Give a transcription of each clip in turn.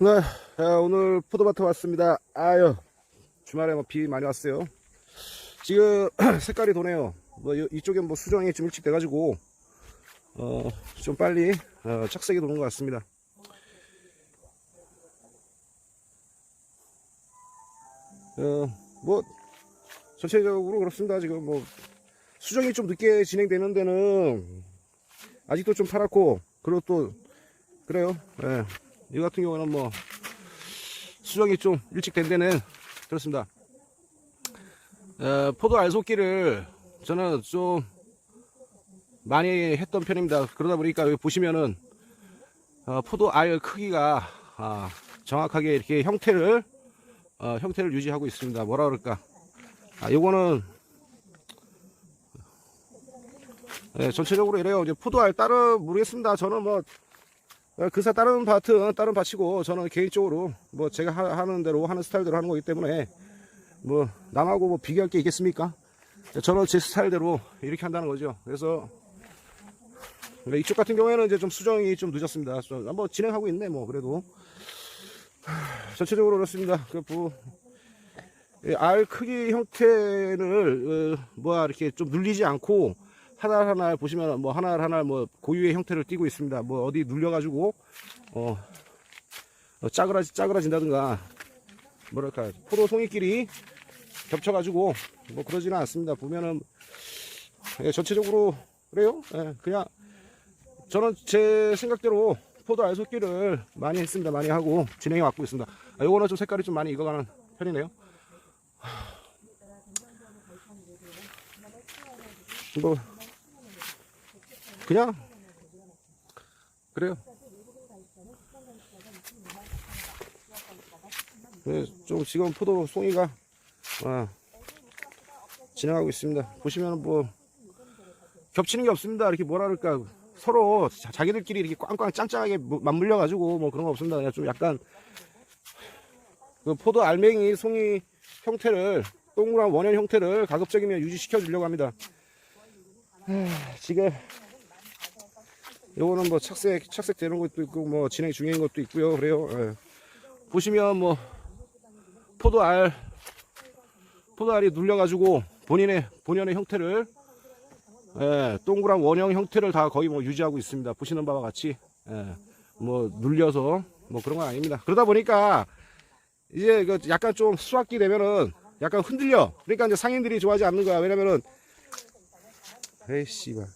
네, 자, 오늘 포도밭에 왔습니다. 아유, 주말에 뭐 비 많이 왔어요. 지금 색깔이 도네요. 뭐 이- 이쪽에 뭐 수정이 좀 일찍 돼가지고 어, 좀 빨리 어, 착색이 도는 것 같습니다. 어, 뭐 전체적으로 그렇습니다. 지금 뭐 수정이 좀 늦게 진행되는 데는 아직도 좀 파랗고 그리고 또 그래요. 예. 이 같은 경우는 뭐 수정이 좀 일찍 된 데는 그렇습니다. 어, 포도 알속기를 저는 좀 많이 했던 편입니다. 그러다 보니까 여기 보시면은 어, 포도 알 크기가 아, 정확하게 이렇게 형태를 어, 형태를 유지하고 있습니다. 뭐라 그럴까? 아, 요거는 네, 전체적으로 이래요. 이제 포도알 다른 모르겠습니다. 저는 뭐 어, 그사 다른 밭은 다른 밭이고 저는 개인적으로 뭐 제가 하, 는 대로 하는 스타일대로 하는 거기 때문에 뭐 남하고 뭐 비교할 게 있겠습니까? 저는 제 스타일대로 이렇게 한다는 거죠. 그래서 이쪽 같은 경우에는 이제 좀 수정이 좀 늦었습니다. 좀, 뭐 진행하고 있네 뭐 그래도 하, 전체적으로 그렇습니다. 그 뭐, 이알 크기 형태를 어, 뭐야 이렇게 좀 눌리지 않고 하나 하나 보시면 뭐 하나 하나 뭐 고유의 형태를 띠고 있습니다. 뭐 어디 눌려가지고 어, 어 짜그라지 짜그라진다든가 뭐랄까 포도 송이끼리 겹쳐가지고 뭐 그러지는 않습니다. 보면은 예, 전체적으로 그래요. 예, 그냥 저는 제 생각대로 포도 알속기를 많이 했습니다. 많이 하고 진행해 왔고 있습니다. 아, 요거는 좀 색깔이 좀 많이 익어가는 편이네요. 뭐 그냥 그래요. 네, 좀 지금 포도 송이가 아, 진행하고 있습니다. 보시면 뭐 겹치는 게 없습니다. 이렇게 뭐라 그럴까 서로 자- 자기들끼리 이렇게 꽝꽝 짱짱하게 뭐- 맞물려 가지고 뭐 그런 거 없습니다. 그냥 좀 약간 그 포도 알맹이 송이 형태를 동그란 원형 형태를 가급적이면 유지시켜 주려고 합니다. 지금 요거는 뭐 착색 착색 되는 것도 있고 뭐 진행 중인 것도 있고요. 그래요. 예. 보시면 뭐 포도알 포도알이 눌려 가지고 본인의 본연의 형태를 예, 동그란 원형 형태를 다 거의 뭐 유지하고 있습니다. 보시는 바와 같이 예, 뭐 눌려서 뭐 그런 건 아닙니다. 그러다 보니까 이제 그 약간 좀 수확기 되면은 약간 흔들려. 그러니까 이제 상인들이 좋아하지 않는 거야. 왜냐면은 에이 씨발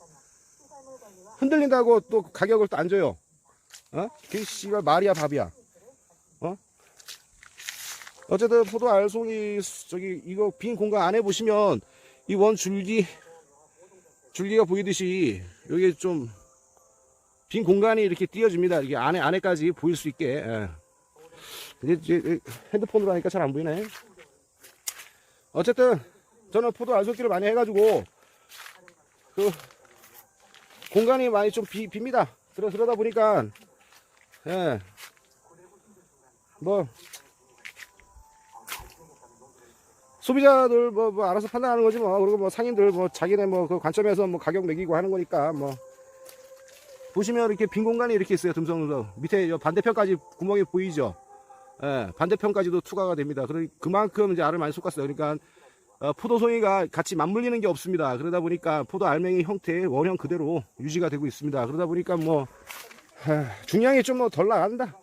흔들린다고 또 가격을 또 안 줘요 어? 그 씨발 말이야 밥이야 어? 어쨌든 포도 알송이 저기 이거 빈 공간 안에 보시면 이 원 줄기 줄기가 보이듯이 여기 좀 빈 공간이 이렇게 띄어집니다 이렇게 안에 안에까지 보일 수 있게 예. 이제 핸드폰으로 하니까 잘 안 보이네 어쨌든 저는 포도 알속기를 많이 해가지고 그 공간이 많이 좀 비, 빕니다. 그러, 그러다 보니까. 예. 뭐. 소비자들 뭐, 뭐 알아서 판단하는 거지 뭐. 그리고 뭐 상인들 뭐 자기네 뭐 그 관점에서 뭐 가격 매기고 하는 거니까 뭐. 보시면 이렇게 빈 공간이 이렇게 있어요 듬성듬성. 밑에 저 반대편까지 구멍이 보이죠? 예, 반대편까지도 투과가 됩니다. 그러, 그만큼 이제 알을 많이 쏟았어요. 그러니까 어, 포도송이가 같이 맞물리는 게 없습니다. 그러다 보니까 포도 알맹이 형태의 원형 그대로 유지가 되고 있습니다. 그러다 보니까 뭐 하, 중량이 좀뭐덜 나간다.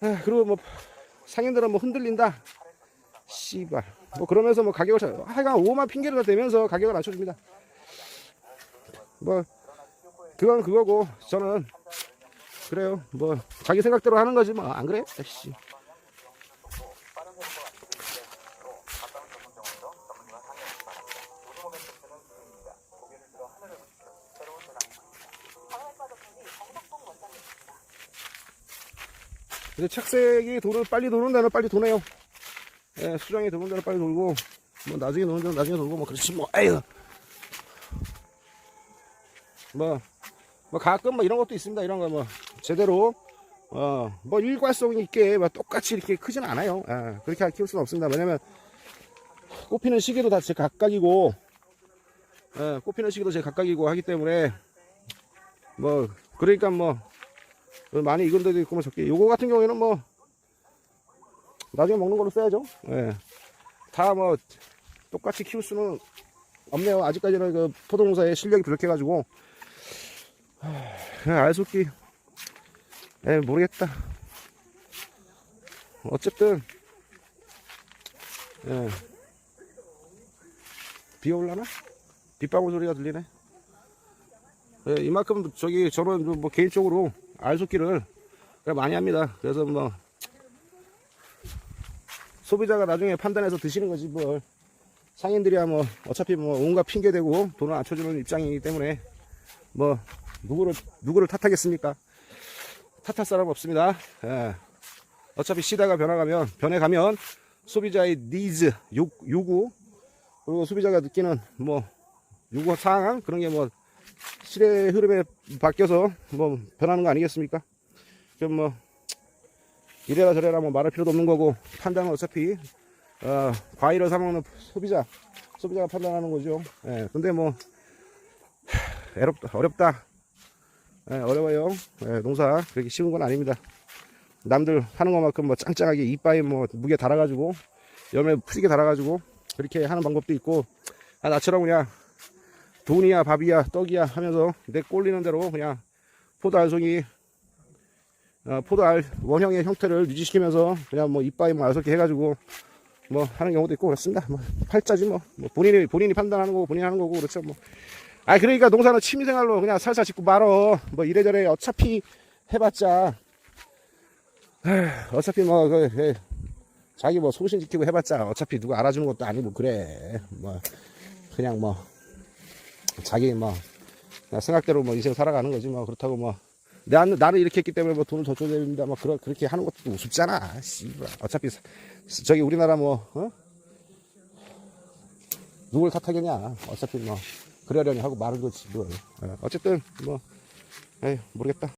하, 그리고 뭐 상인들은 뭐 흔들린다. 씨발. 뭐 그러면서 뭐 가격을 자- 하여간 5만 핑계를 대면서 가격을 낮춰줍니다. 뭐 그건 그거고 저는 그래요. 뭐 자기 생각대로 하는 거지 뭐 안 그래? 씨. 근데 착색이 도는 빨리 도는 데는 빨리 도네요. 예, 수정이 도는 데는 빨리 돌고 뭐 나중에 도는 데는 나중에 돌고 뭐 그렇지 뭐 에휴. 뭐, 뭐 가끔 뭐 이런 것도 있습니다. 이런 거 뭐 제대로 어 뭐 일관성 있게 뭐 똑같이 이렇게 크진 않아요. 예, 그렇게 키울 수는 없습니다. 왜냐면 꽃피는 시기도 다 제 각각이고 예, 꽃피는 시기도 제 각각이고 하기 때문에 뭐 그러니까 뭐 많이 익은 데도 있고 뭐 적게. 요거 같은 경우에는 뭐 나중에 먹는 걸로 써야죠. 예. 다 뭐 똑같이 키울 수는 없네요. 아직까지는 그 포도 농사에 실력이 부족해 가지고 그냥 알속기 에 모르겠다. 어쨌든 예. 비 올라나? 빗방울 소리가 들리네. 예, 이만큼 저기 저는 뭐 개인적으로 알속기를 많이 합니다. 그래서 뭐 소비자가 나중에 판단해서 드시는 거지 뭘. 상인들이야 뭐 어차피 뭐 온갖 핑계 대고 돈을 안 쳐주는 입장이기 때문에 뭐 누구를 누구를 탓하겠습니까? 탓할 사람 없습니다. 예. 어차피 시대가 변화가면 변해가면 소비자의 니즈 요, 요구 그리고 소비자가 느끼는 뭐 요구 사항 그런 게뭐 시대의 흐름에 바뀌어서 뭐 변하는 거 아니겠습니까? 좀뭐 이래라 저래라 뭐 말할 필요도 없는 거고 판단은 어차피 어, 과일을 사 먹는 소비자 소비자가 판단하는 거죠. 예, 근데 뭐 하, 어렵다 어렵다 예, 어려워요. 예, 농사 그렇게 쉬운 건 아닙니다. 남들 하는 것만큼 뭐 짱짱하게 이빠에 뭐 무게 달아가지고 열매 푸지게 달아가지고 그렇게 하는 방법도 있고 아, 나처럼 그냥 돈이야 밥이야 떡이야 하면서 내 꼴리는 대로 그냥 포도 알송이 어, 포도 알 원형의 형태를 유지시키면서 그냥 뭐 이빠에 뭐 알속게 해가지고 뭐 하는 경우도 있고 그렇습니다. 뭐 팔자지 뭐, 뭐 본인이 본인이 판단하는 거고 본인이 하는 거고 그렇죠 뭐. 아 그러니까 농사는 취미생활로 그냥 살살 짓고 말어 뭐 이래저래 어차피 해봤자 어차피 뭐 그, 그, 자기 뭐 소신 지키고 해봤자 어차피 누가 알아주는 것도 아니고 그래 뭐 그냥 뭐 자기 뭐 그냥 생각대로 뭐 인생 살아가는 거지 뭐 그렇다고 뭐. 나는 나는 이렇게 했기 때문에 뭐 돈을 더 줘야 됩니다. 뭐 그런 그렇게 하는 것도 우습잖아. 씨발. 어차피 사- 저기 우리나라 뭐 어? 누굴 탓하겠냐. 어차피 뭐 그러려니 하고 말은 거지 뭐 어, 어쨌든 뭐 에이 모르겠다